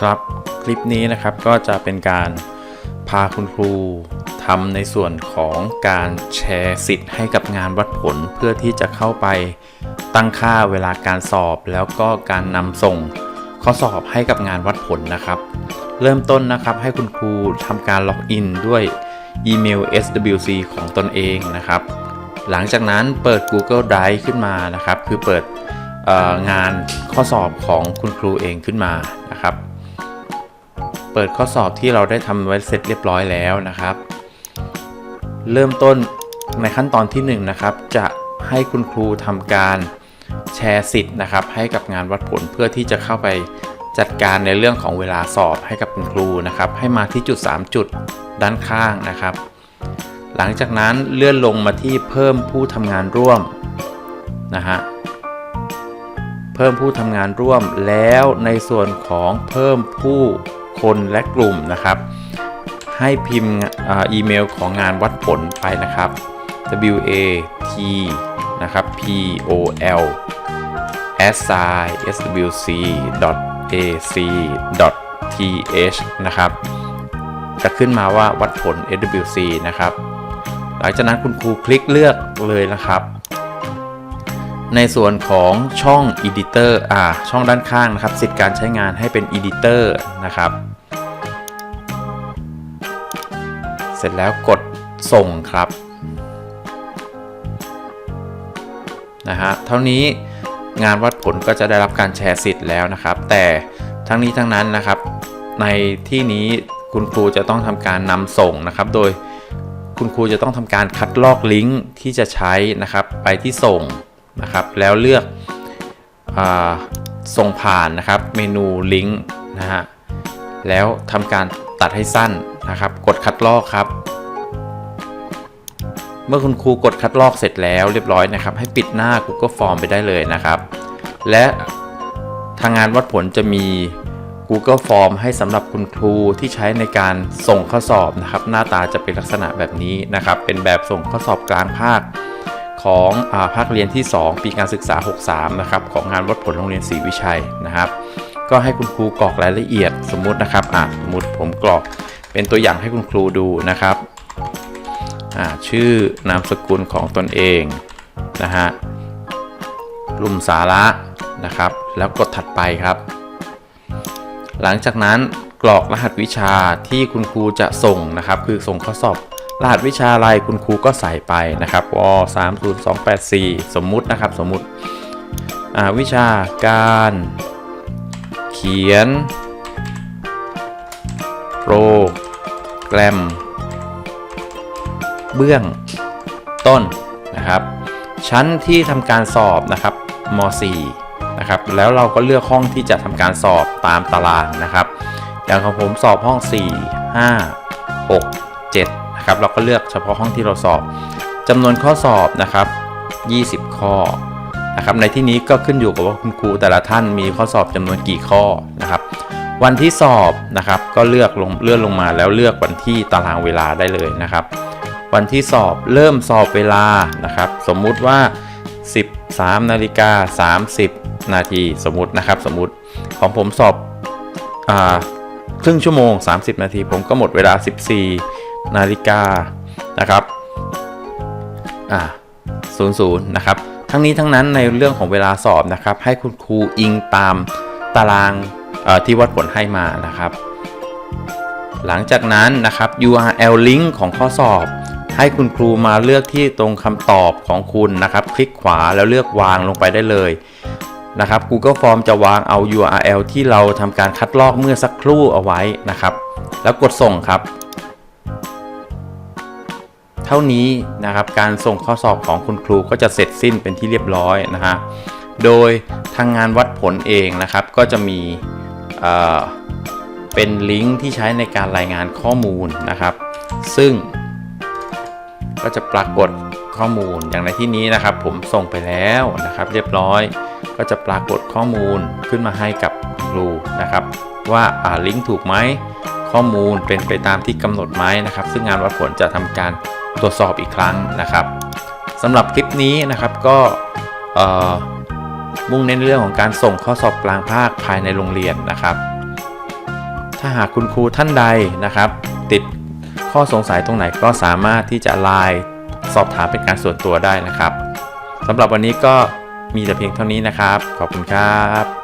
ครับ คลิปนี้นะครับก็จะเป็นการพาคุณครูทำในส่วนของการแชร์สิทธิ์ให้กับงานวัดผลเพื่อที่จะเข้าไปตั้งค่าเวลาการสอบ แล้วก็การนำส่งข้อสอบให้กับงานวัดผลนะครับ เริ่มต้นนะครับให้คุณครูทำการล็อกอินด้วยอีเมล SWC ของตนเองนะครับ หลังจากนั้นเปิด Google Drive ขึ้นมานะครับ คือเปิดงานข้อสอบของคุณครูเองขึ้นมานะครับ เปิดข้อสอบที่เราได้ทำไว้เสร็จเรียบร้อยแล้วนะครับ เริ่มต้นในขั้นตอนที่1นงนะครับ จะให้คุณครูทำการแชร์สิทธิ์นะครับ ให้กับงานวัดผลเพื่อที่จะเข้าไปจัดการในเรื่องของเวลาสอบให้กับคุณครูนะครับ ให้มาที่จุด 3 จุดด้านข้างนะครับ หลังจากนั้นเลื่อนลงมาที่เพิ่มผู้ทำงานร่วมนะฮะเพิ่มผู้ทำงานร่วมแล้วในส่วนของเพิ่มผู้ คนและกลุ่มนะครับ ให้พิมพ์อีเมลของงานวัดผลไปนะครับ w a t นะครับ p o l s i s w c a c t h นะครับจะขึ้นมาว่าวัดผล SWC นะครับ หลังจากนั้นคุณครูคลิกเลือกเลยนะครับ ในส่วนของช่อง Editor อ่า ช่องด้านข้างนะครับ สิทธิ์การใช้งานให้เป็น Editor นะครับ เสร็จแล้วกดส่งครับนะฮะเท่านี้งานวัดผลก็จะได้รับการแชร์สิทธิ์แล้วนะครับ แต่ทั้งนี้ทั้งนั้นนะครับ ในที่นี้คุณครูจะต้องทำการนำส่งนะครับ โดยคุณครูจะต้องทำการคัดลอกลิงก์ที่จะใช้นะครับ ไปที่ส่งนะครับ แล้วเลือกอส่งผ่านนะครับ เมนูลิงก์นะฮะแล้วทำการตัดให้สั้นนะครับ กดคัดลอกครับ เมื่อคุณครูกดคัดลอกเสร็จแล้วเรียบร้อยนะครับ ให้ปิดหน้า Google Form ไปได้เลยนะครับ และทางงานวัดผลจะมี Google Form ให้สำหรับคุณครูที่ใช้ในการส่งข้อสอบนะครับ หน้าตาจะเป็นลักษณะแบบนี้นะครับ เป็นแบบส่งข้อสอบกลางภาคของอาภาคเรียนที่ 2 ปีการศึกษา 63 นะครับ ของงานวัดผลโรงเรียนศรีวิชัยนะครับ ก็ให้คุณครูกรอกรายละเอียดสมมุตินะครับอะสมมติผมกรอก เป็นตัวอย่างให้คุณครูดูนะครับ ชื่อนามสกุลของตนเองนะฮะลุ่มสาระนะครับ แล้วกดถัดไปครับ หลังจากนั้นกรอกรหัสวิชาที่คุณครูจะส่งนะครับ คือส่งข้อสอบรหัสวิชาอะไรคุณครูก็ใส่ไปนะครับว30284สมมุตินะครับ สมมุติวิชาการ เขียน โปร แกรม เบื้องต้นนะครับ ชั้นที่ทำการสอบนะครับม .4 นะครับแล้วเราก็เลือกห้องที่จะทำการสอบตามตารางนะครับ อย่างของผมสอบห้อง 4 5 6 7นะครับเราก็เลือกเฉพาะห้องที่เราสอบจำนวนข้อสอบนะครับ 20 ข้อนะครับในที่นี้ก็ขึ้นอยู่กับว่าคุณครูแต่ละท่านมีข้อสอบจำนวนกี่ข้อนะครับ วันที่สอบนะครับก็เลือกลงเลื่อนลงมาแล้วเลือกวันที่ตารางเวลาได้เลยนะครับ วันที่สอบเริ่มสอบเวลานะครับ สมมุติว่า 13นาฬิกา30 นาทีสมมุตินะครับ สมมุติของผมสอบอครึ่งชั่วโมง 30 นาที ผมก็หมดเวลา 14นาฬิกานะครับอ่า00นะครับทั้งนี้ทั้งนั้นในเรื่องของเวลาสอบนะครับ ให้คุณครูอิงตามตาราง ที่วัดผลให้มานะครับ หลังจากนั้นนะครับ URL link ของข้อสอบ ให้คุณครูมาเลือกที่ตรงคำตอบของคุณนะครับ คลิกขวาแล้วเลือกวางลงไปได้เลยนะครับ Google Form จะวางเอา URL ที่เราทำการคัดลอกเมื่อสักครู่เอาไว้นะครับ แล้วกดส่งครับ เท่านี้นะครับการส่งข้อสอบของคุณครูก็จะเสร็จสิ้นเป็นที่เรียบร้อยนะฮะโดยทางงานวัดผลเองนะครับ ก็จะมี เป็นลิงก์ที่ใช้ในการรายงานข้อมูลนะครับ ซึ่ง ก็จะปรากฏข้อมูลอย่างในที่นี้นะครับ ผมส่งไปแล้วนะครับ เรียบร้อยก็จะปรากฏข้อมูลขึ้นมาให้กับครูนะครับ ว่าลิงก์ถูกไหมข้อมูลเป็นไปตามที่กำหนดไหมนะครับ ซึ่งงานวัดผลจะทำการตรวจสอบอีกครั้งนะครับสำหรับคลิปนี้นะครับก็ มุ่งเน้นเรื่องของการส่งข้อสอบกลางภาคภายในโรงเรียนนะครับ ถ้าหากคุณครูท่านใดนะครับ ติดข้อสงสัยตรงไหนก็สามารถที่จะไลน์สอบถามเป็นการส่วนตัวได้นะครับสำหรับวันนี้ก็มีแต่เพียงเท่านี้นะครับ ขอบคุณครับ